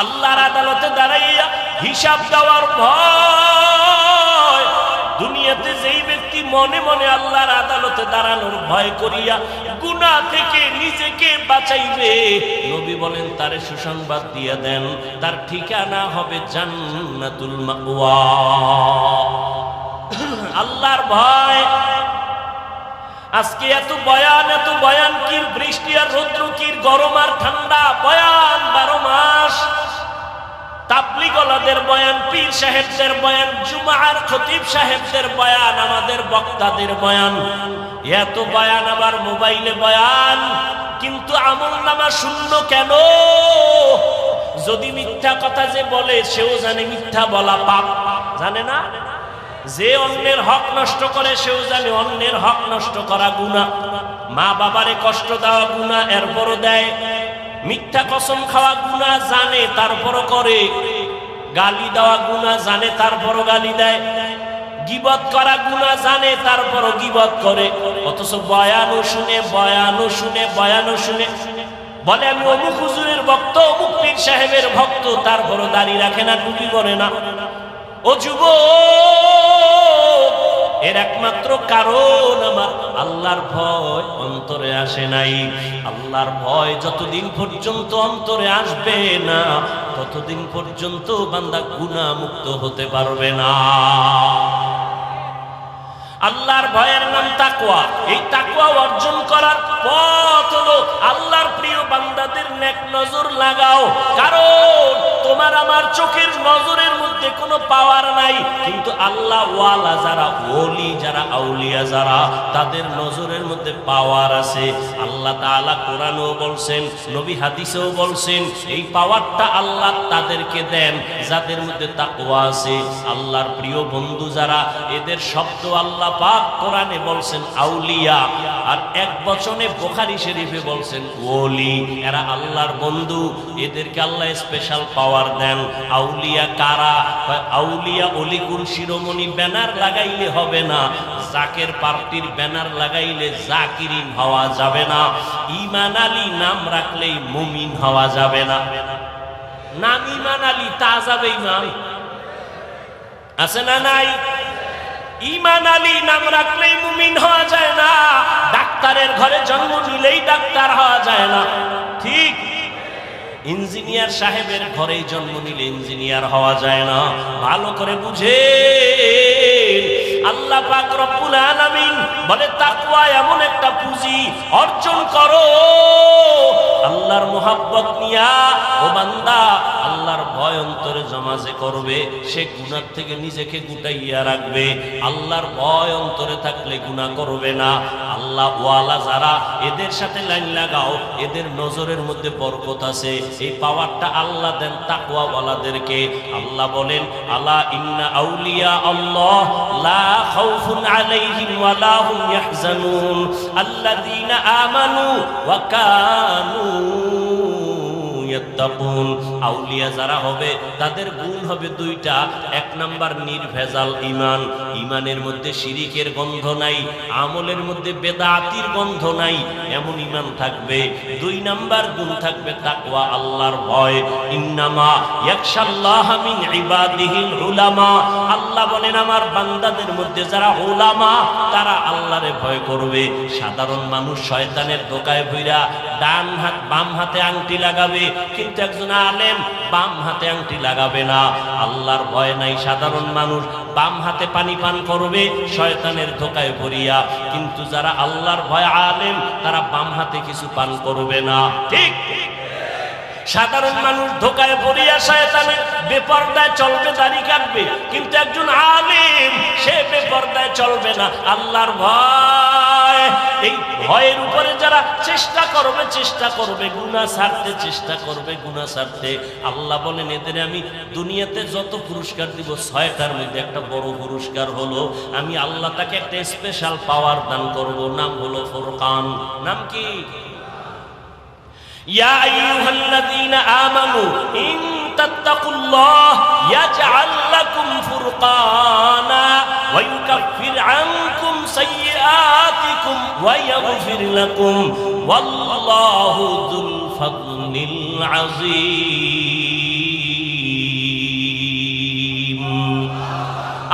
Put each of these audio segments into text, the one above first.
আল্লাহর আদালতে দাঁড়াইয়া হিসাব দেওয়ার ভয়। দুনিয়াতে যেই ব্যক্তি মনে মনে আল্লাহর আদালতে দাঁড়ানোর ভয় করিয়া গুনাহ থেকে নিজেকে বাঁচাইবে, নবী বলেন, তারে সুসংবাদ দিয়ে দেন, তার ঠিকানা হবে জান্নাতুল মাওয়া। আল্লাহর ভয় আজকে এত বয়ান এত বয়ান কি বৃষ্টি আর রৌদ্র কি গরম আর ঠান্ডা, বয়ান বারো মাস। বয়ান, পীর বয়ান, জুমার খতিব বয়ান, আমাদের বক্তাদের বয়ান। এত বয়ান মোবাইলে বয়ান। কিন্তু নামা শূন্য কেন? যদি মিথ্যা কথা যে বলে, সেও জানে মিথ্যা বলা পাপ। জানে না? যে অন্যের হক নষ্ট করে সেও জানে অন্যের হক নষ্ট করা গুণা মা বাবারে কষ্ট দেওয়া গুণা এরপরও দেয়। মিথ্যা কসম খাওয়া গুণা জানে, তারপরও করে। গালি দেওয়া গুণা জানে, তারপরও গালি দেয়। গিবত করা গুণা জানে, তারপরও গিবত করে। অথচ বয়ানও শুনে বয়ানও শুনে বয়ানও শুনে। বলে, আমি অমুক হুজুরের ভক্ত, অমুক পীর সাহেবের ভক্ত। তারপরও দাঁড়িয়ে রাখে না, টুপি করে না। ও যুব এর একমাত্র কারণ আমার আল্লাহর ভয় অন্তরে আসে নাই। আল্লাহর ভয় যতদিন পর্যন্ত অন্তরে আসবে না, ততদিন পর্যন্ত বান্দা গুণা মুক্ত হতে পারবে না। আল্লাহর ভয়ের নাম তাকওয়া। এই তাকওয়া অর্জন করার পথ হলো আল্লাহর প্রিয় বান্দাদের নেক নজর লাগাও। কারণ তোমার আমার চোখের নজরের মধ্যে কোনো পাওয়ার নাই। কিন্তু আল্লাহ ওয়ালা যারা, ওলি যারা, আউলিয়া যারা, তাদের নজরের মধ্যে পাওয়ার আছে। আল্লাহ তাআলা কোরআনেও বলছেন, নবী হাদিসেও বলছেন, এই পাওয়ারটা আল্লাহ তাদেরকে দেন যাদের মধ্যে তাকওয়া আছে। আল্লাহর প্রিয় বন্ধু যারা, এদের শব্দ আল্লাহ পাক কোরআনে বলছেন আউলিয়া, আর এক বচনে বোখারি শরীফে বলছেন ওলি। এরা আল্লাহর বন্ধু, এদেরকে আল্লাহ স্পেশাল পাওয়ার দেন। আউলিয়া কারা? আউলিয়া অলিকুল শিরোমণি, ব্যানার লাগাইলে হবে না। জাকের পার্টির ব্যানার লাগাইলে জাকিরিন হওয়া যাবে না। ইমান আলী নাম রাখলেই মুমিন হওয়া যাবে না। নাম ইমান আলী, তা যাবে ইমাম আছে না নাই? ইমান আলী নাম রাখলেই মুমিন হওয়া যায় না। ডাক্তারের ঘরে জন্ম নিলেই ডাক্তার হওয়া যায় না। ঠিক। ইঞ্জিনিয়ার সাহেবের ঘরেই জন্ম নিলে ইঞ্জিনিয়ার হওয়া যায় না। ভালো করে বুঝে। আল্লাহ পাক রব্বুল আলামিন বলে, তাকওয়া এমন একটা পুঁজি অর্জন করো। আল্লাহর মোহাব্বত নিয়া ও বান্দা, আল্লাহর ভয় অন্তরে জমা যে করবে, সে গুনার থেকে নিজেকে গুটাইয়া রাখবে। আল্লাহর ভয় অন্তরে থাকলে গুনাহ করবে না। আল্লাহ ওয়ালা যারা, এদের সাথে লাইন লাগাও, এদের নজরের মধ্যে বরকত আছে। এই পাওয়ারটা আল্লাহ দেন তাকওয়া ওয়ালাদেরকে আল্লাহ বলেন, আলা ইন্না আউলিয়া আল্লাহ, লা খাউফুন আলাইহিম ওয়া লা হুম ইয়াহজানুন আল্লাযীনা আমানু ওয়া কানু আউলিয়া যারা হবে, তাদের গুণ হবে দুইটা। এক নাম্বার নির্ভেজাল ইমান ইমানের মধ্যে শিরিকের গন্ধ নাই, আমলের মধ্যে বেদাতির গন্ধ নাই, এমন ইমান থাকবে। দুই নাম্বার গুণ থাকবে তাকওয়া, আল্লাহর ভয়। ইন্নামা ইয়াকশাল্লাহ মিন ইবাদিহিল উলামা। আল্লাহ বলেন, আমার বান্দাদের মধ্যে যারা উলামা, তারা আল্লাহরে ভয় করবে। সাধারণ মানুষ শয়তানের দোকায় ভইরা ডান হাত বাম হাতে আংটি লাগাবে, কিন্তু একজন আলেম বাম হাতে আংটি লাগাবে না। আল্লাহর ভয় নাই, সাধারণ মানুষ বাম হাতে পানি পান করবে, শয়তানের ধোকায় ভরিয়া। কিন্তু যারা আল্লাহর ভয় আলেম, তারা বাম হাতে কিছু পান করবে না। ঠিক? সাধারণ মানুষ ধোকায় পড়িয়া শয়তানের বেপর্দায় চলবে, দাড়ি কাটবে, কিন্তু একজন আলেম সে বেপর্দায় চলবে না। আল্লাহর ভয় এই ভয়ের উপরে যারা চেষ্টা করবে চেষ্টা করবে গুণা সারতে, চেষ্টা করবে গুণা সারতে। আল্লাহ বলেন, এদের আমি দুনিয়াতে যত পুরস্কার দিব, ছয়টার মধ্যে একটা বড় পুরস্কার হলো। আমি আল্লাহ তাকে একটা স্পেশাল পাওয়ার দান করব, নাম হলো ফোরকান। নাম কি? ইয়া আইয়ুহাল্লাযীনা আমানু, ইন তাত্তাকুল্লাহ, ইয়াজআল লাকুম ফুরকানা। ويكفر عنكم سيئاتكم ويغفر لكم والله ذو الفضل العظيم.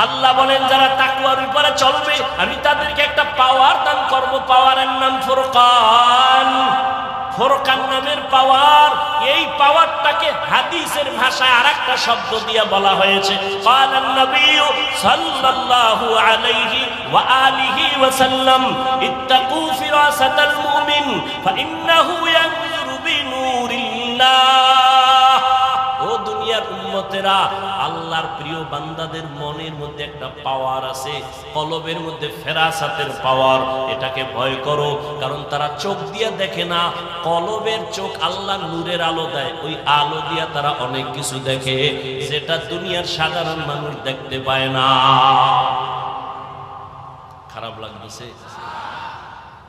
আল্লাহ বলেন, যারা তাকুয়ার উপরে চলবে, আমি তাদেরকে একটা পাওয়ার দান করব পাওয়ারের নাম ফুরকান। ফোরকান নামের পাওয়ার, এই পাওয়ারটাকে হাদিসের ভাষায় আরেকটা শব্দ দিয়ে বলা হয়েছে। সাল্লাল্লাহু আলাইহি ওয়া আলিহি ওয়া সাল্লাম, ইত্তাকু ফিরাসাতাল মুমিন, ফাইন্নাহু ইয়ানজুরু বিনুরিল্লাহ। দুনিয়ার উম্মতেরা আল্লাহর প্রিয় বান্দাদের মনের মধ্যে একটা পাওয়ার আছে, কলবের মধ্যে ফেরাসাতের পাওয়ার এটাকে ভয় করো, কারণ তারা চোখ দিয়ে দেখে না, কলবের চোখ আল্লাহ নূরের আলো দেয়, ওই আলো দিয়ে তারা অনেক কিছু দেখে, যেটা দুনিয়ার সাধারণ মানুষ দেখতে পায় না। খারাপ লাগতেছে।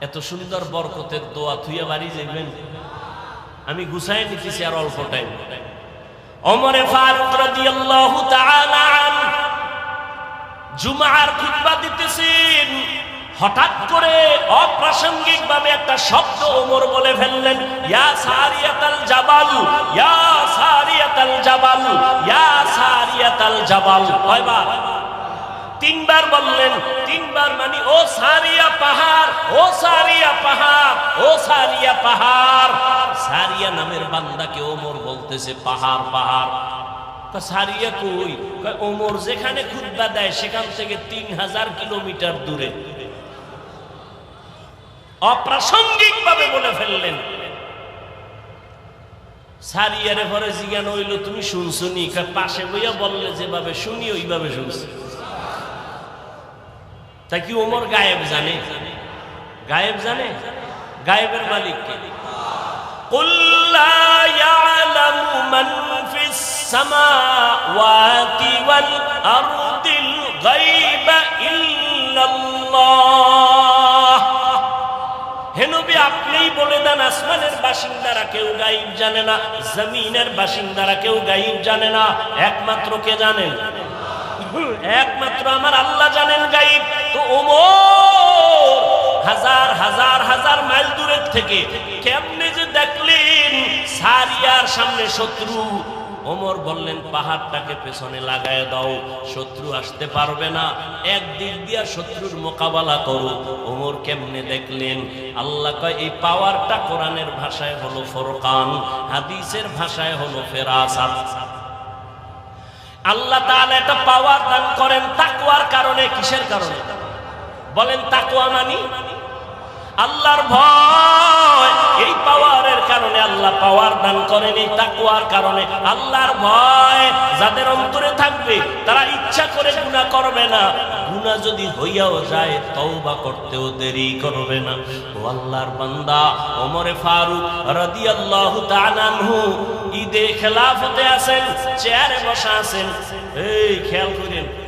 এত সুন্দর বরকতের দোয়া থুইয়া বাড়ি যাইবেন? আমি গুছাই নিতেছি আর অল্প টাইম ওমরে ফারুক রাদিয়াল্লাহু তাআলা জুমার খুতবা দিতেছেন। হঠাৎ করে অপ্রাসঙ্গিক ভাবে একটা শব্দ ওমর বলে ফেললেন, ইয়া সারিয়াতাল জাবাল, ইয়া সারিয়াতাল জাবাল, ইয়া সারিয়াতাল জাবাল। কয়বার? তিনবার বললেন, তিনবার মানে ও সারিয়া পাহাড়, ও সারিয়া পাহাড়, ও সারিয়া পাহাড়। সারিয়া নামের বান্দাকে ওমর বলতেছে, পাহাড় পাহাড়। সারিয়া কই? ওমর যেখানে খুতবা দেয়, সেখান থেকে তিন হাজার কিলোমিটার দূরে। অপ্রাসঙ্গিক ভাবে বলে ফেললেন। সারিয়ারে ঘরে জিজ্ঞান হইল, তুমি শুনছো নি? পাশে বইয়া বললে যেভাবে শুনি, ওইভাবে শুনছি। তা কি ওমর গায়েব জানে? গায়েব জানে? গায়েবের মালিক কে? হেনবি আপনিই বলে দেন, আসমানের বাসিন্দারা কেউ গাইব জানে না, জমিনের বাসিন্দারা কেউ গাইব জানে না। একমাত্র কে জানেন? একমাত্র আমার আল্লাহ জানেন গাইব থেকে কেমনে যে দেখলেন? সারিয়ার সামনে শত্রু। ওমর বললেন, পাহাড়টাকে পেছনে লাগায় দাও, শত্রু আসতে পারবে না। একদিক দিয়া শত্রুর মোকাবেলা করো। ওমর কেমনে দেখলেন? আল্লাহ কয়, এই পাওয়ারটা কোরআনের ভাষায় হলো ফরকান, হাদিসের ভাষায় হলো ফেরাসাত। আল্লাহ তাআলা এটা পাওয়ার দান করেন তাকওয়ার কারণে। কিসের কারণে? বলেন, তাকওয়া মানি? আল্লাহর ভয়। এই পাওয়ারের কারণে আল্লাহ পাওয়ার দান করেন এই তাকওয়ার কারণে। আল্লাহর ভয় যাদের অন্তরে থাকবে, তারা ইচ্ছা করে গুনাহ করবে না। গুনাহ যদি হইয়াও যায়, তওবা করতেও দেরি করবে না। ও আল্লাহর বান্দা, ওমরে ফারুক রাদিয়াল্লাহু তাআলা আনহু, ঈদে খেলাফতে আছেন, চেয়ারে বসা আছেন। এই, খেয়াল করেন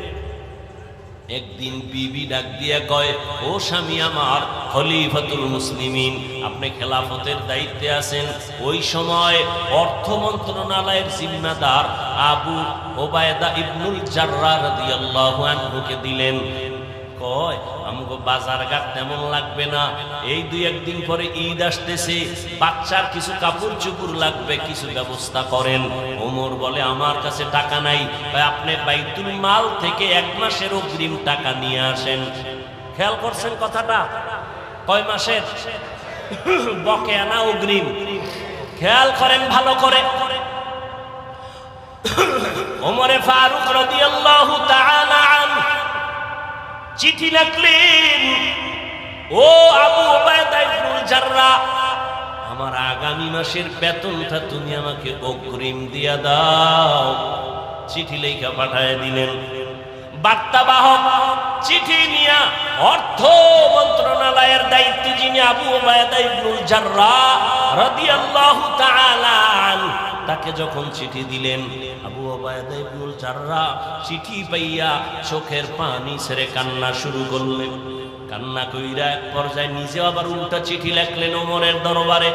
একদিন বিবি ডাক দিয়া কয়, ও স্বামী আমার, খলিফাতুল মুসলিমিন, আপনি খেলাফতের দায়িত্বে আছেন। ওই সময় অর্থ মন্ত্রণালয়ের জিম্মাদার আবু ওবায়দা ইবনুল জার্রা রাদিয়াল্লাহু আনহুকে দিলেন। কয় আমগো বাজার ঘাট তেমন লাগবে না। এই দুই একদিন পরে ঈদ আসতেছে। বাচ্চার কিছু কাপড় চুপুর লাগবে, কিছু ব্যবস্থা করেন। ওমর বলে, আমার কাছে টাকা নাই। আপনি বাইতুল মাল থেকে এক মাসের অগ্রিম টাকা নিয়ে আসেন। খেয়াল করছেন কথাটা? কয় মাসের? বকেয়া না অগ্রিম? খেয়াল করেন ভালো করে। ওমরে ফারুক রাদিয়াল্লাহু তাআলা চিঠি লিখলেন, ও আবু জাররা, আমার আগামী মাসের বেতনটা তুমি আমাকে অগ্রিম দিয়া দাও। চিঠি লেখা পাঠায় দিলেন। বার্তাবাহক, চিঠি নিয়া অর্থ মন্ত্রণালয়ের দায়িত্ব যিনি আবু ওবায়দা ইবনুল জাররা রাদিয়াল্লাহু তাআলা আনহু তাকে যখন চিঠি দিলেন, আবু ওবায়দা ইবনুল জাররা চিঠি পাইয়া চোখের পানি ছেড়ে কান্না শুরু করলেন। কান্না কইরা এক পর্যায়ে নিজে আবার উল্টা চিঠি লেখলেন ওমরের দরবারে।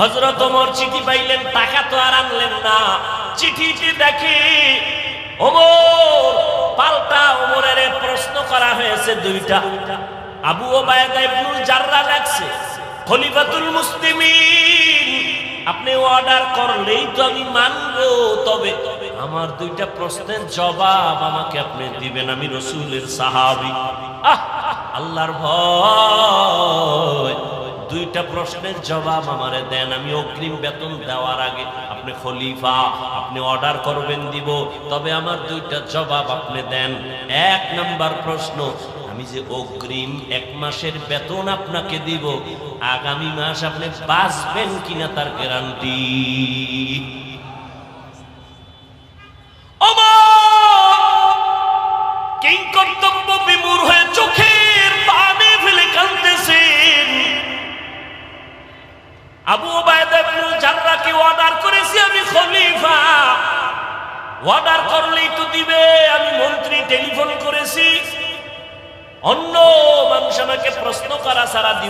হজরত ওমর চিঠি পাইলেন, টাকা তো আর আনলেন না। চিঠিটি দেখে ওমর পাল্টা ওমরের প্রশ্ন করা হয়েছে দুইটা। আবু ওবায়দা ইবনুল জাররা লেখছে, খলিফাতুল মুসলিমিন আপনি অর্ডার করলেই তো আমি মানবো, তবে আমার দুইটা প্রশ্নের জবাব আমাকে আপনি দিবেন, আমি রসুলের সাহাবি। আল্লাহর ভয়। দুইটা প্রশ্নের জবাব আমারে দেন, আমি অগ্রিম বেতন দেওয়ার আগে আপনি খলিফা, আপনি অর্ডার করবেন দিব, তবে আমার দুইটা জবাব আপনি দেন। এক নাম্বার প্রশ্ন আমি যে অগ্রিম এক মাসের বেতন আপনাকে দিব, আগামী মাস আপনি বাঁচবেন কিনা তার গ্যারান্টি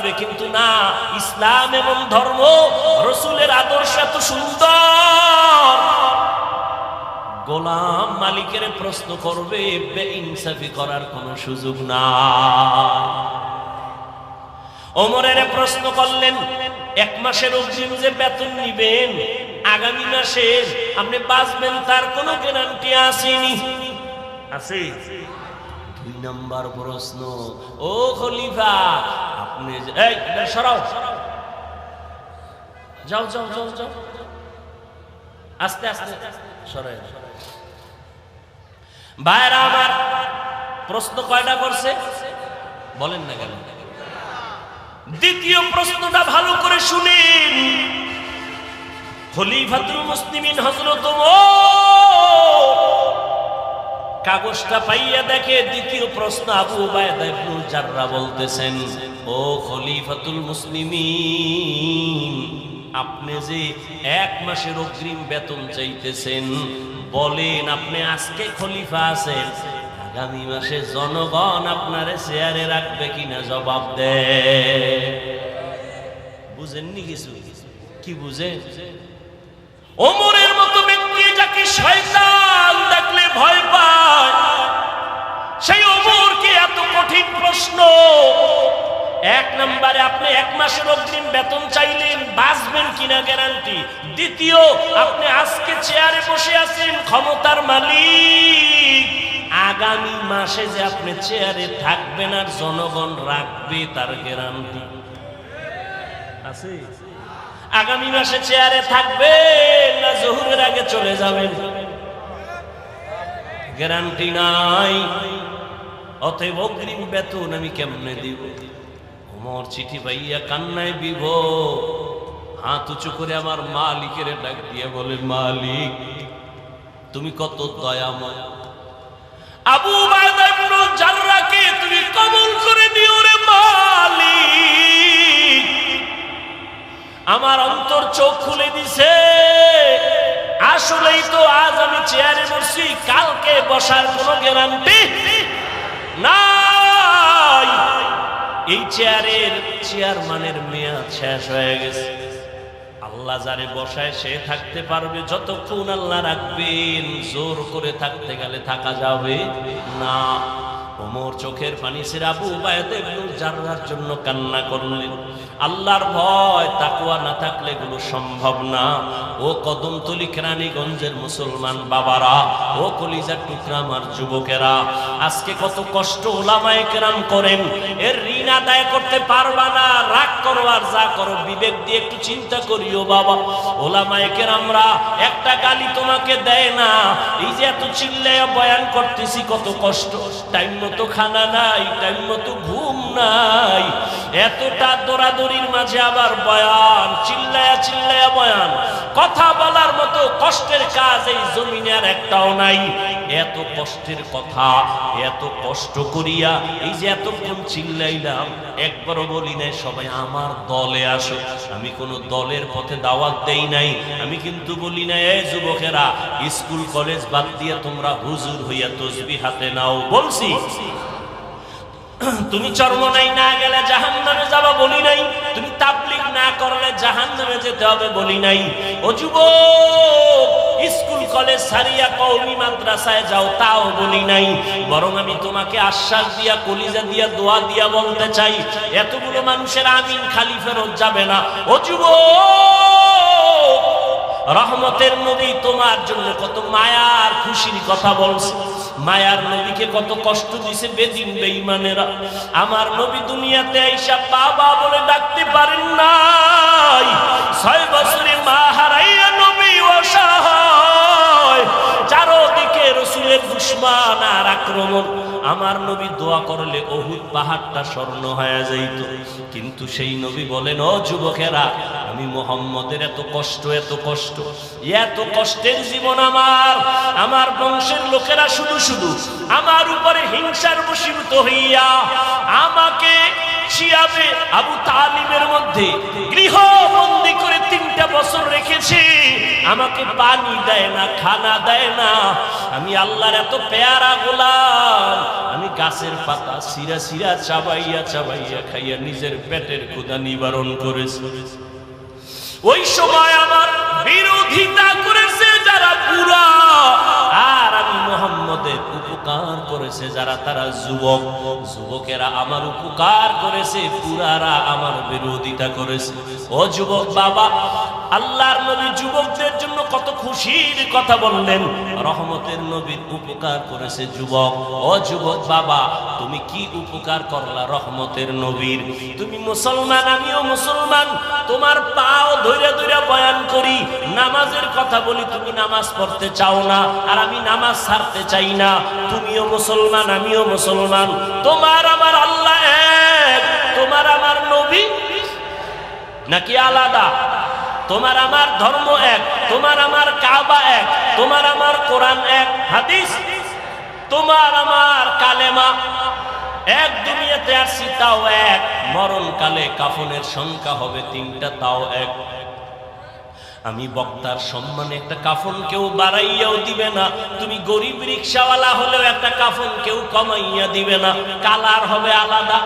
দিবে কিন্তু না, ইসলাম এবং ধর্ম রসুলের আদর্শ এত সুন্দর। গোলাম মালিকের প্রশ্ন করবে, বেইনসাফি করার কোনো সুযোগ না ওমরের প্রশ্ন করলেন, এক মাসের অগ্রিম যে বেতন নিবেন, আগামী মাসের আপনি বাঁচবেন, তার কোনো গ্যারান্টি আসেনি। আছে দুই নম্বর প্রশ্ন, ও খলিফা এই সরাও। যাও যাও যাও যাও। আস্তে আস্তে। ভাইরা আমার প্রশ্ন কয়টা করছে? বলেন না কেন? দ্বিতীয় প্রশ্নটা ভালো করে শুনেন। খলিফাতুল মুসলিমিন হযরত কাগজটা পাইয়া দেখে দ্বিতীয় প্রশ্ন আবু ইবনুল জাররা বলতেছেন, ও খলিফাতুল মুসলিমিন, আপনি যে এক মাসের অগ্রিম বেতন চাইতেছেন, বলেন আপনি আজকে খলিফা আছেন, আগামী মাসে জনগণ আপনারে চেয়ারে রাখবে কিনা জবাব দে। বুঝেননি কিছু? কি বুঝে? ওমরের মতো ব্যক্তি যাকে শয়তান ভয় পায়। সেই ওমরকে এত কঠিন প্রশ্ন? এক নম্বরে আপনি এক মাসের অগ্রিম বেতন চাইলেন, বাঁচবেন কিনা গ্যারান্টি দ্বিতীয়, আপনি আজকে চেয়ারে বসে আছেন, ক্ষমতার মালিক। আগামী মাসে যে আপনি চেয়ারে থাকবেন আর জনগণ রাখবে তার গ্যারান্টি আছে? আগামী মাসে চেয়ারে থাকবে না জহুরের আগে চলে যাবেন? গ্যারান্টি নাই। অতএব অগ্রিম বেতন আমি কেমনে দিব? ওমর চিঠি পাইয়া কান্নায় বিভ হাত উঁচু করে আমার মালিকের ডাক দিয়ে বলে, মালিক, তুমি কত দয়াময়। আবু জাররাকে তুমি কবুল করে দিও রে মালিক। আমার অন্তর চোখ খুলে দিছে। আসলেই তো আজ আমি চেয়ারে বসছি, কালকে বসার কোনো গ্যারান্টি নাই। এই চেয়ারের চেয়ারম্যানের মেয়াদ শেষ হয়ে গেছে। আল্লাহ যারে বসায় সে থাকতে পারবে, যতক্ষণ আল্লাহ রাখবেন, জোর করে থাকতে গেলে থাকা যাবে না। ওমর চোখের পানি ছেড়ে আবু জন্য কান্না করলেন। আল্লাহর ভয় তাকুয়া না থাকলে এগুলো সম্ভব না। ও কদমতলি কেরানীগঞ্জের মুসলমান বাবারা, ও কলিজার টুকরা আমার যুবকেরা, আজকে কত কষ্ট ওলামায়ে কেরাম করেন। এর ঋণ আদায় করতে পারবা না, রাগ করো আর যা করো, বিবেক দিয়ে একটু চিন্তা করিও বাবা। ওলামায়ে আমরা একটা গালি তোমাকে দেয় না। এই যে এত চিল্লাইয়া বয়ান করতেছি, কত কষ্ট। টাইম মতো খানা নাই, টাইম মতো ঘুম। নাই। এতটা দৌড়াদৌড়ির মাঝে আবার বয়ান, চিল্লায়া চিল্লায়া বয়ান, কথা বলার মতো কষ্টের কাজ এই জমিনে আর একটাও নাই। এত কষ্টের কথা, এত কষ্ট করিয়া এই যে এতক্ষণ চিল্লাইলাম, একবারও বলি নাই, সবাই আমার দলে আসো। আমি কোনো দলের পথে দাওয়াত দেই নাই। আমি কিন্তু বলি না এই যুবকেরা, স্কুল, কলেজ বাদ দিয়ে তোমরা হুজুর হইয়া তসবি হাতে নাও। বলছি তুমি চর্ম নাই না গেলে জাহান নামে যাবা বলি নাই। তুমি তাবলিগ না করলে জাহান নামে যেতে হবে বলি নাই। ও যুব স্কুল, কলেজ সারিয়া কৌমি মাদ্রাসায় যাও, তাও বলি নাই। বরং আমি তোমাকে আশ্বাস দিয়া, কলিজা দিয়া, দোয়া দিয়া বলতে চাই, এতগুলো মানুষের আমিন খালি ফেরত যাবে না। ও যুব রহমতের নবী তোমার জন্য কত মায়ার, খুশির কথা বলছে। মায়ার নবীকে কত কষ্ট দিছে বেদিন বেঈমানেরা। আমার নবী দুনিয়াতে আইসা বাবা বলে ডাকতে পারেন নাই। ছয় বছরে মা হারাইয়া নবী অসহায়। চারোদিকে রসুলের দুশ্মান আর আক্রমণ। আমার নবী দোয়া করলে অহুদ পাহাড়টা স্বর্ণ হয়ে যাইত। কিন্তু সেই নবী বলেন, ও যুবকেরা, আমি মোহাম্মদের এত কষ্ট এত কষ্ট, এত কষ্টের জীবন আমার। আমার বংশের লোকেরা শুধু শুধু আমার উপরে হিংসার বসীভূত হইয়া শিয়াবে আবু তালিমের মধ্যে গৃহবন্দী করে তিনটা বছর রেখেছে। আমাকে পানি দেয় না, খানা দেয় না। আমি আল্লাহর এত পেয়ারা গোলাম। আমি গাছের পাতা সিরা সিরা চাবাইয়া চাবাইয়া খাইয়া নিজের পেটের ক্ষুদা নিবারণ করেছি। ওই সময় আমার বিরোধিতা করেছে যারা পুরা আর আমি মোহাম্মদের উপকার করেছে যারা তারা যুবক। যুবকেরা আমার উপকার করেছে, পুরারা আমার বিরোধিতা করেছে। ও যুবক বাবা, আল্লাহর নবী যুবকদের জন্য কত খুশির কথা বললেন। রহমতের নবীর উপকার করেছে যুবক। ও যুবক বাবা, তুমি কি উপকার করলা রহমতের নবীর? তুমি মুসলমান, আমিও মুসলমান। তোমার পাও ধরে ধরে বয়ান করি, নামাজের কথা বলি, তুমি নামাজ পড়তে চাও না, আর আমি নামাজ ছাড়তে চাই না। তুমিও মুসলমান, আমিও মুসলমান। তোমার আমার আল্লাহ এক, তোমার আমার নবী নাকি আলাদা? তোমার আমার ধর্ম এক, তোমার আমার কাবা এক, তোমার আমার কোরআন এক, হাদিস? তোমার আমার কালেমা এক, দুনিয়াতে আসছি তাও এক, মরণকালে কাফনের সংখ্যা হবে তিনটা, তাও এক। আমি বক্তার সম্মানে একটা কাফন কেউ বাড়াইয়াও দিবে না। তুমি গরিব রিক্সাওয়ালা হলেও একটা কাফন কেউ কমাইয়া দিবে না। কালার হবে আলাদা।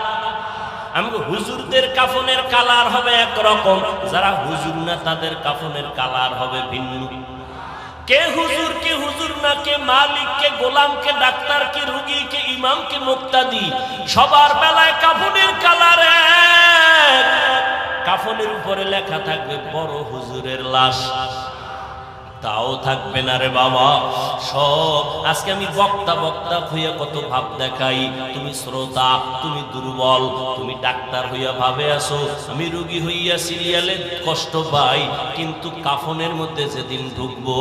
আমি হুজুরদের কাফনের কালার হবে একরকম, যারা হুজুর না তাদের কাফনের কালার হবে ভিন্ন। কে হুজুর কে হুজুর না, কে মালিক, কে গোলাম, কে ডাক্তার, কে রুগী, কে ইমাম, কে মুক্তাদি, সবার বেলায় কাফনের কালার এক। কাফনের উপরে লেখা থাকবে, বড় হুজুরের লাশ। তাও থাকবে না রে বাবা। সব আজকে আমি বক্তা বক্তা হইয়া কত ভাব দেখাই। তুমি শ্রোতা, তুমি দুর্বল, তুমি ডাক্তার হইয়া ভাবে আসো আমি রুগী হইয়া সিরিয়ালে কষ্ট পাই, কিন্তু কাফনের মধ্যে যেদিন ঢুকবো,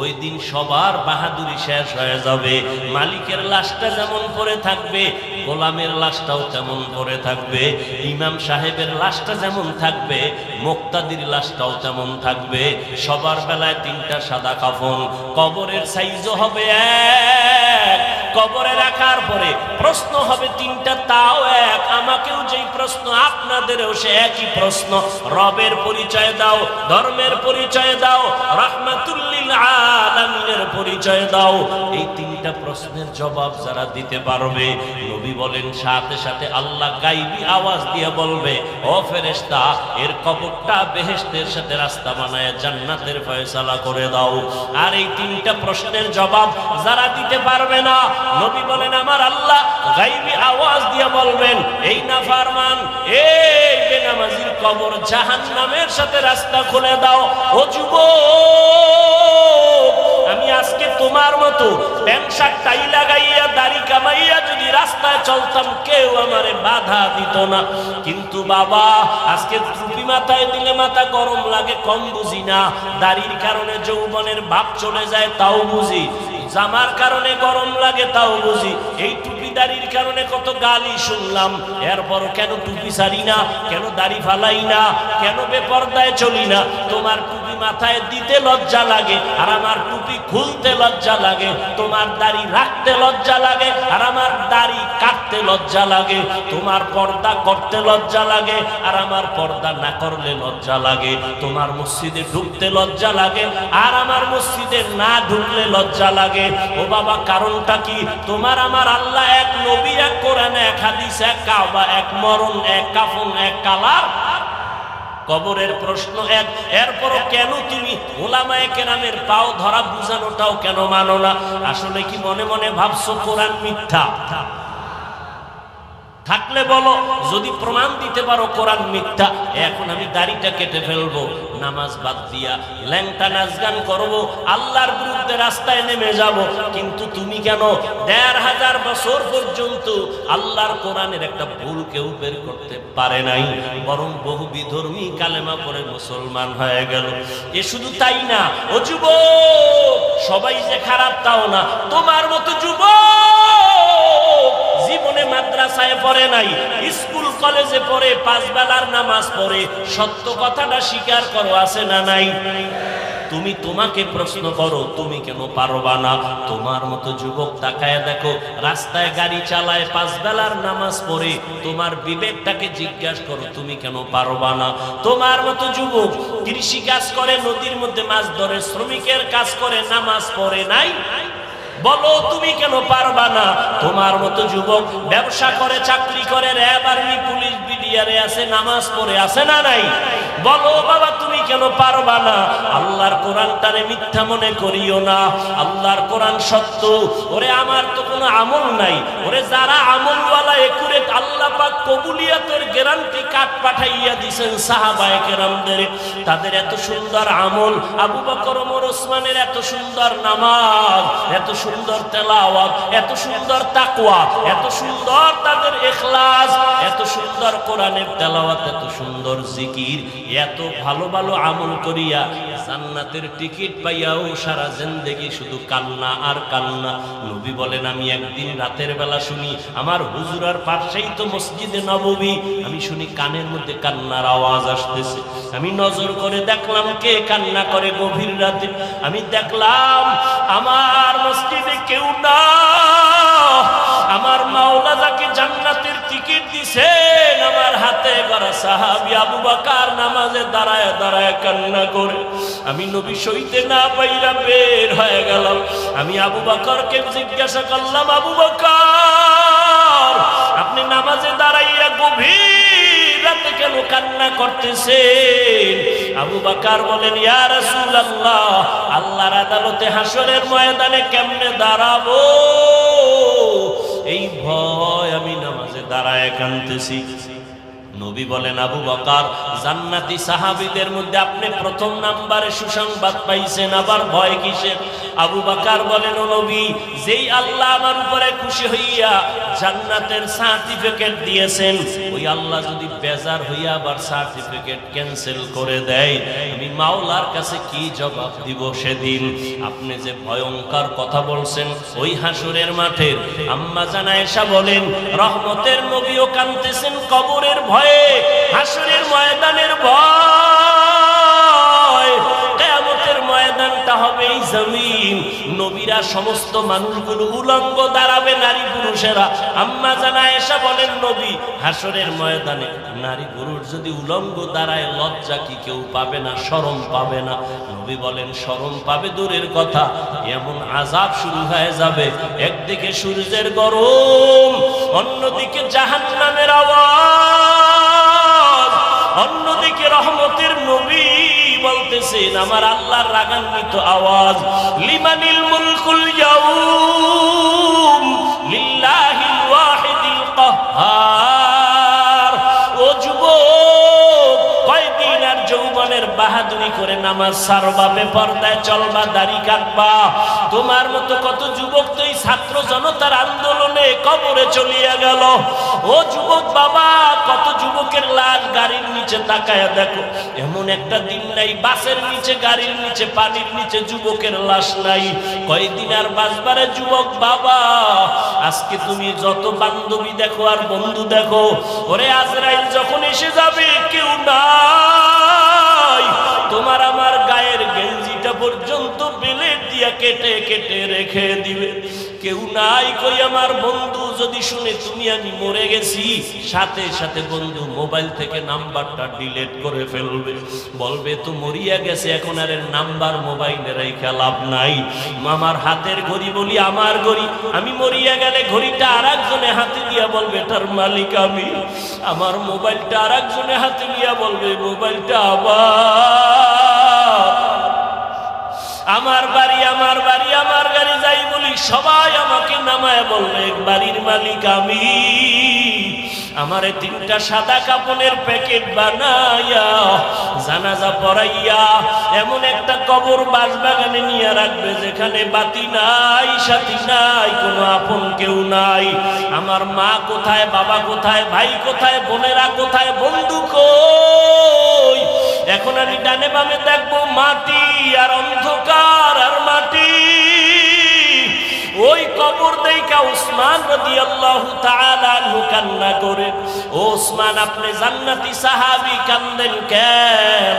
ওই দিন সবার বাহাদুরি শেষ হয়ে যাবে। মালিকের লাশটা যেমন পরে থাকবে গোলামের লাশটাও তেমন পরে থাকবে, ইমাম সাহেবের লাশটা যেমন থাকবে, মোক্তাদির লাশটাও তেমন থাকবে। সবার বেলায় তিনটা সাদা কাফন, কবরের সাইজও হবে এক কবরে রাখার পরে প্রশ্ন হবে তিনটা, তাও এক। আমাকেও যেই প্রশ্ন, আপনাদেরও সে একই প্রশ্ন। রবের পরিচয় দাও, ধর্মের পরিচয় দাও, রাহমাতুল্লিল আলামিনের পরিচয় দাও। এই তিনটা প্রশ্নের জবাব যারা দিতে পারবে, নবী বলেন, সাথে সাথে আল্লাহ গাইবি আওয়াজ দিয়ে বলবে, ও ফেরেশতা, এর কবরটা বেহেশতের সাথে রাস্তা বানায় জান্নাতের ফয়সালা করে দাও। আর এই তিনটা প্রশ্নের জবাব যারা দিতে পারবে না নবী বলেন, আমার আল্লাহ গাইবি আওয়াজ দিয়ে বলবেন, এই না ফারমান, এই বেনামাজির কবর জাহান্নামের সাথে রাস্তা খুলে দাও। ও যুবক, আমি আজকে তোমার মতো টাই লাগাইয়া, দাড়ি কামাইয়া যদি রাস্তায় চলতাম, কেউ আমারে বাধা দিত না। কিন্তু বাবা, আজকে টুপি মাথায় দিলে মাথা গরম লাগে, কম বুঝি না। দাড়ির কারণে যৌবনের ভাব চলে যায়, তাও বুঝি। জামার কারণে গরম লাগে তাও বুঝি। এই টুপি দাড়ির কারণে কত গালি শুনলাম। এরপর কেন টুপি সারি না? কেন দাড়ি ফালাই না? কেন বেপর্দায় চলি না? তোমার টুপি মাথায় দিতে লজ্জা লাগে, আর আমার টুপি খুলতে লজ্জা লাগে, তোমার দাড়ি রাখতে লজ্জা লাগে, আর আমার দাড়ি কাটতে লজ্জা লাগে, তোমার পর্দা করতে লজ্জা লাগে, আর আমার পর্দা না করলে লজ্জা লাগে, তোমার মসজিদে ঢুকতে লজ্জা লাগে, আর আমার মসজিদে না ঢুকলে লজ্জা লাগে। ও বাবা, কারণটা কি? তোমার আমার আল্লাহ এক নবী এক কোরআন এক হাদিস, এক কাবা, এক মরণ, এক কাফন, এক কালার? কবরের প্রশ্ন এক। এরপরও কেন তুমি ওলামায়ে কেরামের পাও ধরা বুঝানোটাও কেন মানো না? আসলে কি মনে মনে ভাবছ কোরআন মিথ্যা? থাকলে বলো, যদি প্রমাণ দিতে পারো কোরআন মিথ্যা, এখন আমি দাড়িটা কেটে ফেলব, নামাজ বাদ দিয়া, ল্যাংটা নাচ গান করব, আল্লাহর বিরুদ্ধে রাস্তায় নেমে যাব। কিন্তু তুমি কেন দেড় হাজার বছর পর্যন্ত আল্লাহর কোরআনের একটা ভুল কেউ বের করতে পারে নাই, বরং বহু বিধর্মী কালেমা পরে মুসলমান হয়ে গেল। এ শুধু তাই না, ও যুবক, সবাই যে খারাপ তাও না, তোমার মতো যুবক মাদ্রাসায় পড়ে নাই, স্কুল, কলেজে পড়ে, পাঁচ বেলার নামাজ পড়ে, সত্য কথাটা স্বীকার করো, আছে না নাই? তুমি তোমাকে প্রশ্ন করো, তুমি কেন পারবা না? তোমার মতো যুবক তাকায় দেখো, রাস্তায় গাড়ি চালায়, পাঁচ বেলার নামাজ পড়ে, তোমার বিবেকটাকে জিজ্ঞাসা করো, তুমি কেন পারবা না? তোমার মতো যুবক কৃষি কাজ করে, নদীর মধ্যে মাছ ধরে, শ্রমিকের কাজ করে, নামাজ পড়ে নাই? বলো, তুমি কেন পারবা না? তোমার মতো যুবক ব্যবসা করে, চাকরি করে র্যাব আর্মি পুলিশ বিডিআরে আছে, নামাজ পড়ে আছে না নাই? বলো, বাবা, তুমি কেন পারবা না? আল্লাহর কোরআনটারে মিথ্যা মনে করিও না। আল্লাহর কোরআন সত্য। ওরে, আমার তো কোনো আমল নাই। ওরে, যারা আমলওয়ালা একুরে আল্লাহ পাক কবুলিয়াতের কাট পাঠাইয়া দিছেন সাহাবায়ে কেরামদের। তাদের এত সুন্দর আমল, আবু বকর ওমর ওসমানের এত সুন্দর নামাজ, এত সুন্দর তেলাওয়াত, এত সুন্দর তাকওয়া, এত সুন্দর তাদের ইখলাস এত সুন্দর কোরআনের তেলাওয়াত, এত সুন্দর জিকির, এত ভালো ভালো আমল করিয়া জান্নাতের টিকিট পাইয়াও সারা জিন্দেগি শুধু কান্না আর কান্না। নবী বলেন, আমি একদিন রাতের বেলা শুনি, আমার হুজুরার পাশেই তো মসজিদে নববী, আমি শুনি কানের মধ্যে কান্নার আওয়াজ আসতেছে। আমি নজর করে দেখলাম কে কান্না করে গভীর রাতে। আমি দেখলাম আমার মসজিদে কেউ না। আমার মাওলা যাকে জান্নাতের টিকিট দিছেন, আমার হাতে গড়া সাহাবি আবু বাকার নামাজে দাঁড়ায় দাঁড়ায় কান্না করে। আমি নবী সইতে না পাইরা বের হয়ে গেলাম। আমি আবু বাকরকে জিজ্ঞাসা করলাম, আবু বাকর, আপনি নামাজে দাঁড়াইয়া গভীর কান্না করতেছেন। আবু বাকার বলেন, ইয়া রাসূলুল্লাহ, আল্লাহর আদালতে হাসরের ময়দানে কেমনে দাঁড়াবো? এই ভয় আমি নামাজে দাঁড়ায় কানতেছি নবী বলেন, আবু বকার, জান্নাতি সাহাবিদের মধ্যে আপনি প্রথম নাম্বারে সুসংবাদ পাইছেন, আবার ভয় কিসের? আবু বাকার বলেন নবী, যেই আল্লাহ আমার উপরে খুশি হইয়া জান্নাতের সার্টিফিকেট দিয়েছেন ওই আল্লাহ যদি বেজার হইয়া আবার সার্টিফিকেট ক্যান্সেল করে দেয়, আমি মাওলার কাছে কি জবাব দিব সেদিন? আপনি যে ভয়ঙ্কর কথা বলছেন ওই হাসুরের মাঠে। আম্মা জানা এসা বলেন, রহমতের নবীও কানতেছেন কবরের ভয়ে, হাসুরের ময়দানের ভয়। নবীরা সমস্ত মানুষগুলো উলঙ্গ দাঁড়াবে নারী পুরুষেরা। আম্মা জানা এসা বলেন, নবী, হাসরের ময়দানে নারী পুরুষ যদি উলঙ্গ দাঁড়ায়, লজ্জা কি কেউ পাবে না, শরম পাবে না? নবী বলেন, শরম পাবে দূরের কথা। এমন আজাব শুরু হয়ে যাবে। একদিকে সূর্যের গরম, অন্যদিকে জাহান্নামের আওয়াজ, অন্যদিকে রহমতের নবী বলতেছেন, আমার আল্লাহর রাগান্বিত আওয়াজ, লিমানিল মুলকুল ইয়াউম লিল্লাহিল ওয়াহিদিল কাহ্হার ও যুবক, কয়দিন আর যৌবনের বাহাদুরি করে নামাজ সারবা, বেপরদায় চলবা, দাড়ি কাটবা। তোমার মতো কত যুবক তো এই ছাত্র জনতার আন্দোলনে কবরে চলিয়া গেল। ও যুবক বাবা, কত নিচে তাকায়া দেখো, এমন একটা দিন নাই, বাসের নিচে, গাড়ির নিচে, পানির নিচে, যুবকের লাশ নাই। কয়দিন আর বাসবারে যুবক, বাবা, আজকে তুমি যত বান্ধবী দেখো আর বন্ধু দেখো, ওরে আজরাইল যখন এসে যাবে, কেউ নাই। তোমার পর্যন্ত বেলেট দিয়া কেটে কেটে রেখে দিবে। কেউ নাই কই, আমার বন্ধু, যদি শুনে তুমি আমি মরে গেছি, সাথে সাথে বন্ধু মোবাইল থেকে নাম্বারটা ডিলিট করে ফেলবে। বলবে, তো মরিয়া গেছে, এখন আর নাম্বার মোবাইলে রেখে লাভ নাই। আমার হাতের ঘড়ি বলি, আমার ঘড়ি। আমি মরিয়া গেলে ঘড়িটা আর একজনে হাতে দিয়া বলবে, তার মালিক আমি। আমার মোবাইলটা আর একজনে হাতে দিয়া বলবে, মোবাইলটা আবার আমার বাড়ি আমার বাড়ি, আমার গাড়ি যাই বলি, সবাই আমাকে নামায় বলবে বাড়ির মালিক আমি। আমারে তিনটা সাদা কাপনের প্যাকেট বানাইয়া জানাজা পড়াইয়া, এমন একটা কবর বাসবাগানে নিয়ে রাখবে, যেখানে বাতি নাই, সাথী নাই, কোনো আপন কেউ নাই। আমার মা কোথায়, বাবা কোথায়, ভাই কোথায়, বোনেরা কোথায়, বন্ধু কই? এখন আমি ডানে বামে দেখব মাটি আর অন্ধকার আর মাটি। ওই কবর দেইকা উসমান রাদিয়াল্লাহু তাআলা আনহু কান্না করে। ও উসমান, আপনি জান্নাতি সাহাবী কান্দেন কেন?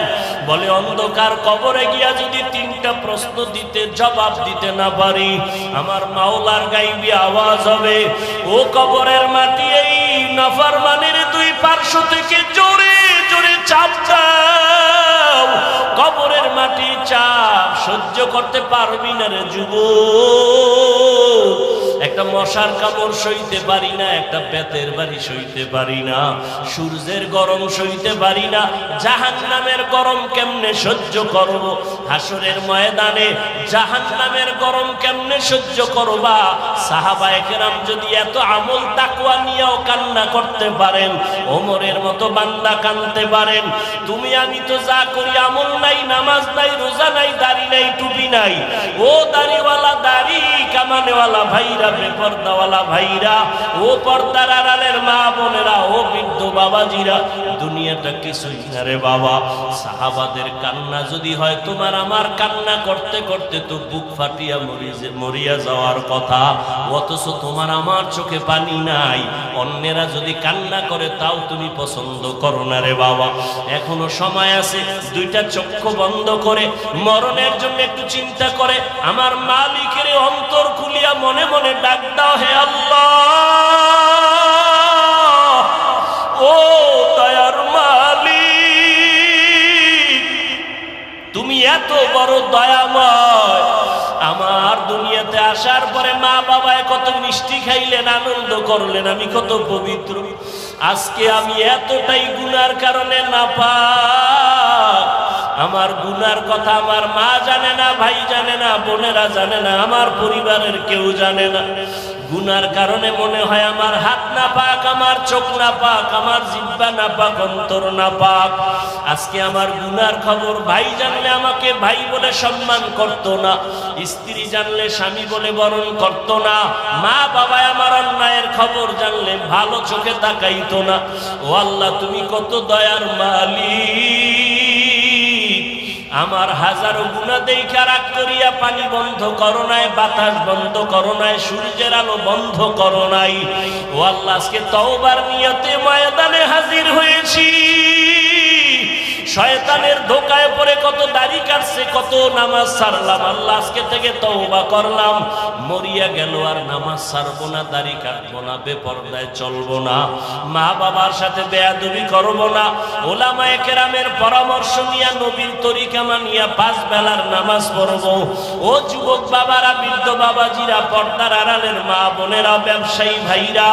বলে, অন্ধকার কবরে গিয়া যদি তিনটা প্রশ্ন দিতে, জবাব দিতে না পারি, আমার মাওলার গাইবি আওয়াজ হবে, ও কবরের মাটি এই নাফরমানের দুই পার্শ্ব থেকে জোরে জোরে চাপ চাপ কবরের মাটি চাপ সহ্য করতে পারবি না রে যুব একটা মশার কামড় সইতে পারি না, একটা পেতের বাড়ি সইতে পারি না, সূর্যের গরম সইতে পারি না জাহান নামের গরম কেমনে সহ্য করব? হাসরের ময়দানে জাহান নামের গরম কেমনে সহ্য করবা? সাহাবা একরাম যদি এত আমল তাকুয়া নিয়েও কান্না করতে পারেন, ওমরের মতো বান্দা কানতে পারেন, তুমি, আমি তো যা করি, আমল নাই, নামাজ নাই, রোজা নাই, দাড়ি নাই, টুপি নাই, ও দাড়িওয়ালা দাড়ি কামানেওয়ালা ভাইরা বেপর্দাওয়ালা ভাইরা, ও পর্দার আড়ালের মা বোনেরা, ও বৃদ্ধ বাবাজিরা, দুনিয়াটা কিছুই না রে বাবা। সাহাবাদের কান্না যদি হয়, তোমার আমার কান্না করতে করতে তো বুক ফাটিয়া মরিয়া যাওয়ার কথা। অথচ তোমার আমার চোখে পানি নাই। অন্যেরা যদি কান্না করে, তাও তুমি পছন্দ করো না রে বাবা। এখনও সময় আছে, দুইটা চক্ষু বন্ধ করে, মরণের জন্য একটু চিন্তা করে। আমার মালিকের অন্তর খুলিয়া মনে মনে ডাক দাও হে আল্লাহ। ও দয়ার মালিক, তুমি এত বড় দয়াময়। আমার দুনিয়াতে আসার পরে মা বাবায় কত মিষ্টি খাইলেন, আনন্দ করলেন, আমি কত পবিত্র। আজকে আমি এতটাই গুনার কারণে না পাক আমার গুনার কথা আমার মা জানে না, ভাই জানে না, বোনেরা জানে না, আমার পরিবারের কেউ জানে না। গুনার কারণে মনে হয় আমার হাত না পাক, আমার চোখ না পাক, আমার জিব্বা না পাক, অন্তর না পাক। আজকে আমার গুনার খবর, ভাই জানলে আমাকে ভাই বলে সম্মান করত না, স্ত্রী জানলে স্বামী বলে বরণ করত না, মা বাবা আমার অন্যায়ের খবর জানলে ভালো চোখে তাকাইতো না। ও আল্লাহ, তুমি কত দয়ার মালিক। আমার হাজারো গুণা দেখা রাগ করিয়া পানি বন্ধ করো নাই, বাতাস বন্ধ করো নাই, সূর্যের আলো বন্ধ করো নাই। ও আল্লাহ, আজকে তওবার নিয়তে ময়দানে হাজির হয়েছি। শয়তানের ধোকায় পড়ে কত দাড়ি কাটছে, কত নামাজ সারলাম। আল্লাহ, আজকে থেকে তওবা করলাম। মরিয়া গেল আর নামাজ সারবো না, দাড়ি কাটবো না, বেপরদায় চলবো না। মা বাবার সাথে বেয়াদবি করব না। ওলামায়ে কেরামের পরামর্শ নিয়ে নবীর তরিকা মানিয়া পাঁচ বেলার নামাজ পড়ব। ও যুবক বাবারা, বৃদ্ধ বাবাজিরা, পর্দার আড়ালের মা বোনেরা, ব্যবসায়ী ভাইরা,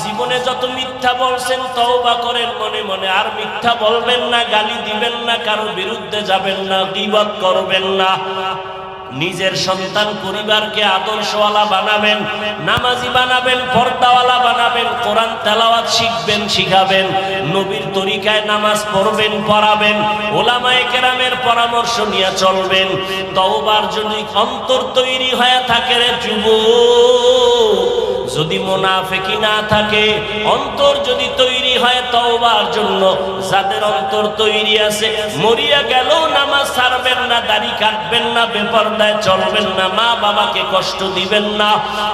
জীবনে যত মিথ্যা বলছেন, তওবা করেন মনে মনে। আর মিথ্যা বলবেন না, গালি দিবেন না, কারও বিরুদ্ধে যাবেন না, গীবত করবেন না। নিজের সন্তান পরিবারকে আদর্শওয়ালা বানাবেন, নামাজি বানাবেন, পর্দাওয়ালা বানাবেন, কোরআন তেলাওয়াত শিখবেন, শিখাবেন, নবীর তরিকায় নামাজ পড়বেন, পড়াবেন, ওলামায়ে কেরামের পরামর্শ নিয়ে চলবেন। তওবার জন্য অন্তর তৈরি হয়ে থাকে রে যুবক যদি মোনাফেকি না থাকে, অন্তর যদি তৈরি হয় তওবার জন্য, যাদের অন্তর তৈরি আছে, মরিয়া গেল, নামাজ ছাড়বেন না, দাড়ি কাটবেন না, বেপরদায় চলবেন না মা বাবাকে কষ্ট দিবেন না,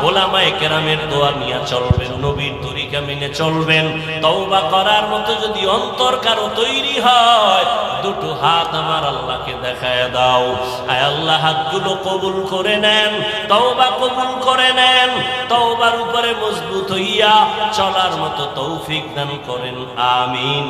ওলামায়ে কেরামের দোয়া নিয়ে চলবেন, নবীর তরিকা মেনে চলবেন, তওবা করার মতো যদি অন্তর কারও তৈরি হয়, দুটো হাত আমার আল্লাহকে দেখায় দাও। আয় আল্লাহ, হাতগুলো কবুল করে নেন, তওবা কবুল করে নেন, তওবার উপরে মজবুত হইয়া চলার মতো তৌফিক দান করেন আমিন।